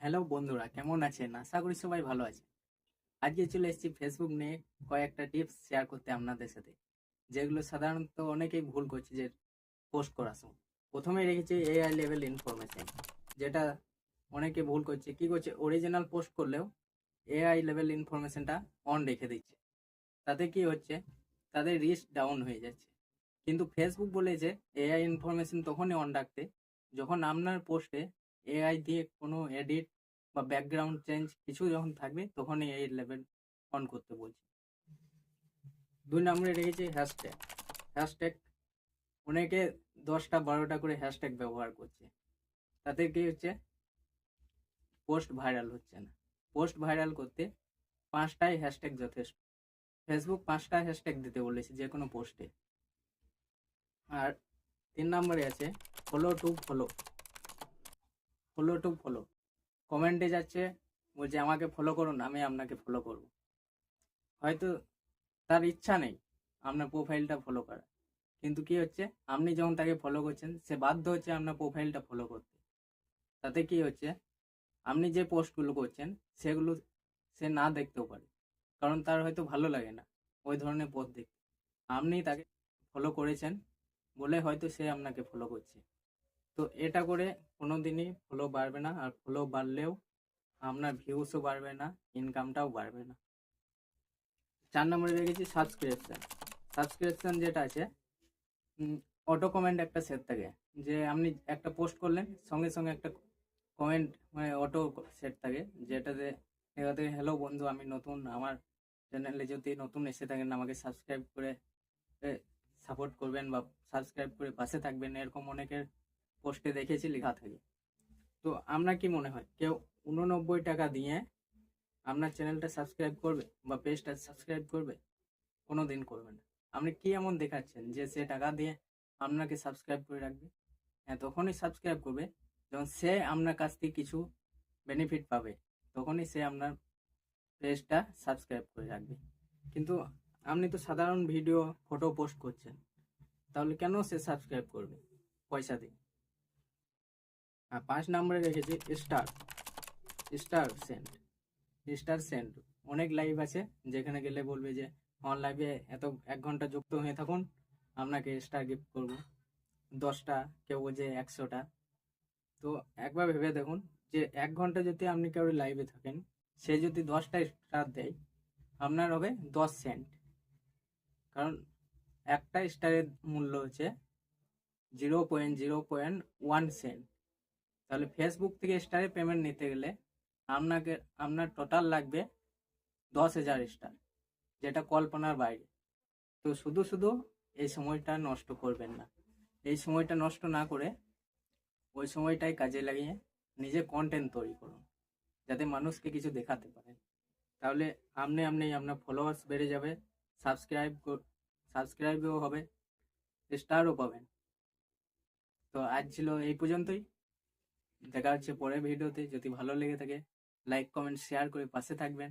Hello বন্ধুরা, কেমন আছেন? আশা করি সবাই ভালো আছে আজকে চলে এসেছি ফেসবুক নিয়ে কয়েকটা টিপস শেয়ার করতে আপনাদের সাথে, যেগুলো সাধারণত অনেকেই ভুল করছে যে পোস্ট করার সময়। প্রথমে রেখেছি এআই লেভেল ইনফরমেশন যেটা অনেকে ভুল করছে। কি করছে? অরিজিনাল পোস্ট করলেও এআই লেভেল ইনফরমেশনটা অন রেখে দিচ্ছে। তাতে কি হচ্ছে? তাদের রিস্ক ডাউন হয়ে যাচ্ছে। কিন্তু ফেসবুক বলেছে এআই ইনফরমেশন তখনই অন রাখতে, যখন আপনার পোস্টে এআই দিয়ে কোনো এডিট বা ব্যাকগ্রাউন্ড চেঞ্জ কিছু যখন থাকবে, তখনই এই লেভেল অন করতে বলছে। দুই নম্বরে রেখেছি হ্যাশট্যাগ হ্যাশট্যাগ অনেকে দশটা বারোটা করে হ্যাশট্যাগ ব্যবহার করছে। তাতে কি হচ্ছে? পোস্ট ভাইরাল হচ্ছে না। পোস্ট ভাইরাল করতে পাঁচটাই হ্যাশট্যাগ যথেষ্ট। ফেসবুক পাঁচটা হ্যাশট্যাগ দিতে বলেছে যে কোনো পোস্টে আর তিন নম্বরে আছে follow to follow follow to follow কমেন্টে যাচ্ছে, বলছে, আমাকে ফলো করুন আমি আপনাকে ফলো করব। হয়তো তার ইচ্ছা নেই আপনার প্রোফাইলটা ফলো করা কিন্তু কি হচ্ছে, আপনি যখন তাকে ফলো করছেন, সে বাধ্য হচ্ছে আপনার প্রোফাইলটা ফলো করতে। তাতে কি হচ্ছে, আপনি যে পোস্টগুলো করছেন, সেগুলো সে না দেখতেও পারে। কারণ তার হয়তো ভালো লাগে না ওই ধরনের পোস্ট দেখতে। আপনি তাকে ফলো করেছেন বলে হয়তো সে আপনাকে ফলো করছে। তো এটা করে কোনো দিনই ফলো বাড়বে না আর ফলো বাড়লেও আপনার ভিউসও বাড়বে না ইনকামটাও বাড়বে না। চার নম্বরে রেখেছি সাবস্ক্রিপশন সাবস্ক্রিপশন যেটা আছে অটো কমেন্ট একটা সেট থাকে, যে আপনি একটা পোস্ট করলেন, সঙ্গে সঙ্গে একটা কমেন্ট মানে অটো সেট থাকে যেটাতে দেখা থেকে হ্যালো বন্ধু, আমি নতুন, আমার চ্যানেলে যদি নতুন এসে থাকেন, আমাকে সাবস্ক্রাইব করে সাপোর্ট করবেন বা সাবস্ক্রাইব করে পাশে থাকবেন, এরকম অনেকের পোস্টে দেখেছি, লেখা থাকে। তো আপনার কি মনে হয়, কেউ উননব্বই টাকা দিয়ে আপনার চ্যানেলটা সাবস্ক্রাইব করবে বা পেজটা সাবস্ক্রাইব করবে? কোনো দিন করবে না। আপনি কি এমন দেখাচ্ছেন যে সে টাকা দিয়ে আপনাকে সাবস্ক্রাইব করে রাখবে? হ্যাঁ তখনই সাবস্ক্রাইব করবে। যখন সে আপনার কাছ থেকে কিছু বেনিফিট পাবে, তখনই সে আপনার পেজটা সাবস্ক্রাইব করে রাখবে। কিন্তু আপনি তো সাধারণ ভিডিও ফটো পোস্ট করছেন। তাহলে কেন সে সাবস্ক্রাইব করবে? পয়সা দিয়ে। আর পাঁচ নম্বরে রেখেছি star star cent star cent অনেক লাইভ আছে, যেখানে গেলে বলবে যে আমার লাইভে এত, এক ঘণ্টা যুক্ত হয়ে থাকুন, আপনাকে স্টার গিফট করব। দশটা, কেউ বলছে একশোটা। তো একবার ভেবে দেখুন যে, এক ঘণ্টা যদি আপনি কেউ লাইভে থাকেন, সে যদি দশটা স্টার দেয়, আপনার হবে দশ সেন্ট। কারণ একটা স্টারের মূল্য হচ্ছে zero point zero point one cent তাহলে ফেসবুক থেকে স্টারে পেমেন্ট নিতে গেলে আপনাকে, আপনার টোটাল লাগবে দশ হাজার স্টার যেটা কল্পনার বাইরে। তো শুধু শুধু এই সময়টা নষ্ট করবেন না। এই সময়টা নষ্ট না করে ওই সময়টাই কাজে লাগিয়ে নিজে কন্টেন্ট তৈরি করুন, যাতে মানুষকে কিছু দেখাতে পারেন। তাহলে আপনি আপনি আপনার ফলোয়ার্স বেড়ে যাবে সাবস্ক্রাইব সাবস্ক্রাইবও হবে স্টারও পাবেন। তো আজ ছিল এই পর্যন্তই। দেখা হচ্ছে পরের ভিডিওতে যদি ভালো লেগে থাকে লাইক কমেন্ট শেয়ার করে পাশে থাকবেন।